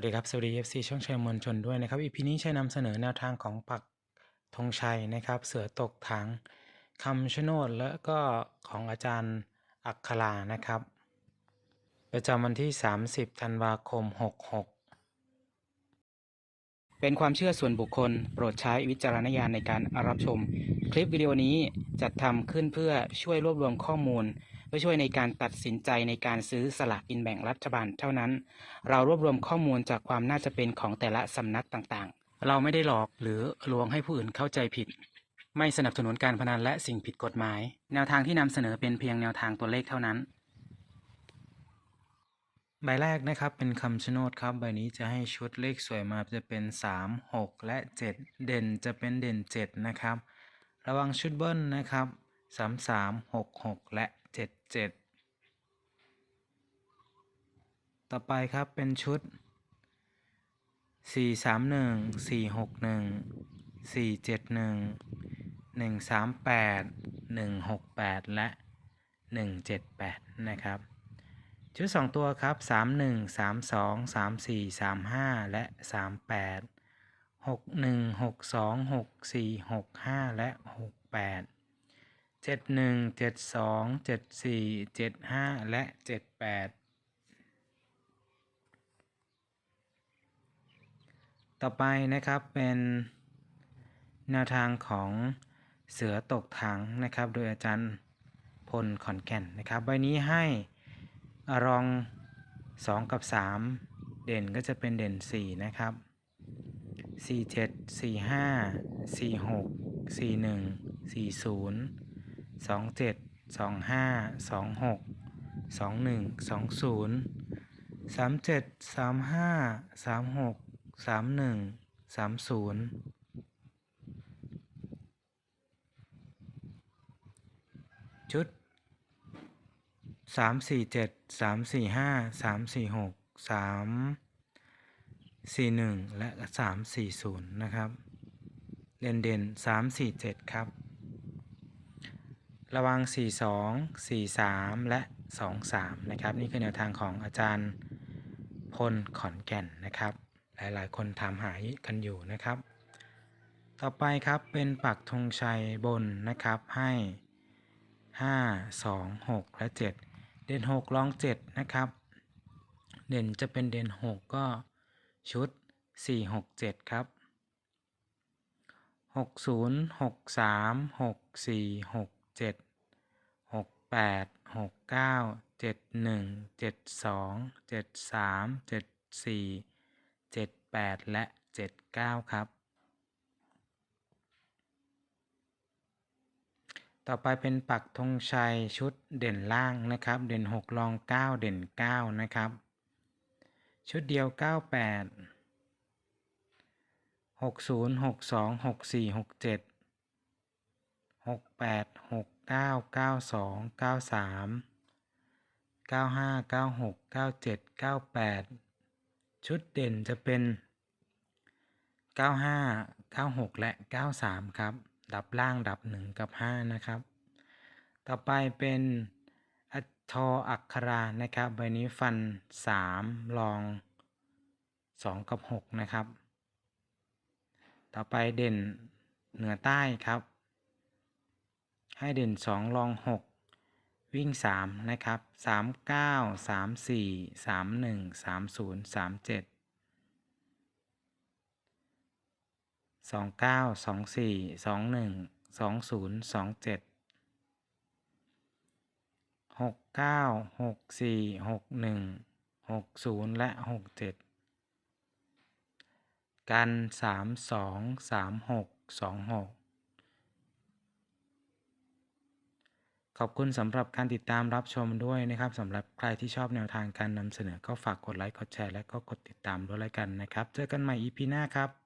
วัสดีครับ สวัสดี FC ช่องชัยมวลชนด้วยนะครับ EP นี้ชัยนำเสนอแนวทางของปักธงชัยนะครับ เสือตกถังคำชะโนดและก็ของอาจารย์อัครานะครับ ประจำวันที่ 30 ธันวาคม 66 เป็นความเชื่อส่วนบุคคล โปรดใช้วิจารณญาณในการรับชม คลิปวิดีโอนี้จัดทำขึ้นเพื่อช่วยรวบรวมข้อมูล เพื่อช่วยในการตัดสินใจในการซื้อสลากกินแบ่งรัฐบาลเท่านั้น เรารวบรวมข้อมูลจากความน่าจะเป็นของแต่ละสำนักต่างๆ เราไม่ได้หลอกหรือลวงให้ผู้อื่นเข้าใจผิด ไม่สนับสนุนการพนันและสิ่งผิดกฎหมาย แนวทางที่นำเสนอเป็นเพียงแนวทางตัวเลขเท่านั้น ใบแรกนะครับเป็นคำชะโนดครับ ใบนี้จะให้ชุดเลขสวยมาจะเป็น 3 6 และ 7 เด่นจะเป็นเด่น 7 นะครับ ระวังชุดเบิ้ลนะครับ 3 3 6 6 และ 7 7ต่อไปครับเป็นชุด4 3 1 4 6 1 4 7 1 1 3 8 1 6 8และ1 7 8นะครับ ชุด2ตัวครับ3 1 3 2 3 4 3 5และ3 8 6 1 6 2 6 4 6 5และ 6 8 7 1 7 2 7 4 7 5และ7 8ต่อไปนะครับเป็นแนวทางของเสือตกถังนะครับ โดยอาจารย์พลขอนแก่นนะครับใบนี้ให้รอง 2 กับ 3 เด่นก็จะเป็นเด่น 4 นะครับ 4 7 4 5 4 6 4 1 4 0 2 7 2 5 2 6 2 1 2 0 3 7 3 5 3 6 3 1 3 0ชุด3 4 7 3 4 5 3 4 6 3 4 1และ3 4 0นะครับ เด่นเด่น3 4 7ครับ ระวัง 4 2 4 3 และ 2 3 นะครับ นี่คือแนวทางของอาจารย์พลขอนแก่นนะครับ หลายๆ คนถามหากันอยู่นะครับ ต่อไปครับเป็นปักธงชัยบนนะครับให้ 5 2 6 และ 7 เด่น 6 ลอง 7 นะครับ เด่นจะเป็นเด่น 6 ก็ชุด 4 6 7 ครับ 6 0 6 3 6 4 6 7 6 8 6 9 7 1 7 2 7 3 7 4 7 8และ7 9ครับ ต่อไปเป็นปักธงชัยชุดเด่นล่างนะครับ เด่น6รอง9เด่น9นะครับ ชุดเดียว 98 60 62 64 67 68 69 92 93 95 96 97 98ชุดเด่นจะเป็น95 96และ93ครับ ดับล่างดับ1กับ5นะครับ ต่อไปเป็นอัทออักขรานะครับใบนี้ฟัน3ลอง2กับ6นะครับ ต่อไปเด่นเหนือใต้ครับ ให้เด่น 2 ลอง 6 วิ่ง 3 นะครับ 3 9 3 4 3 1 3 0 3 7 2 9 2 4 2 1 2 0 2 7 6 9 6 4 6 1 6 0 และ 6 7กัน 3 2 3 6 2 6 ขอบคุณสำหรับการติดตามรับชมด้วยนะครับสำหรับใครที่ชอบแนวทางการนำเสนอก็ฝากกดไลค์กดแชร์และก็กดติดตามด้วยแล้วกันนะครับ เจอกันใหม่ EP หน้าครับ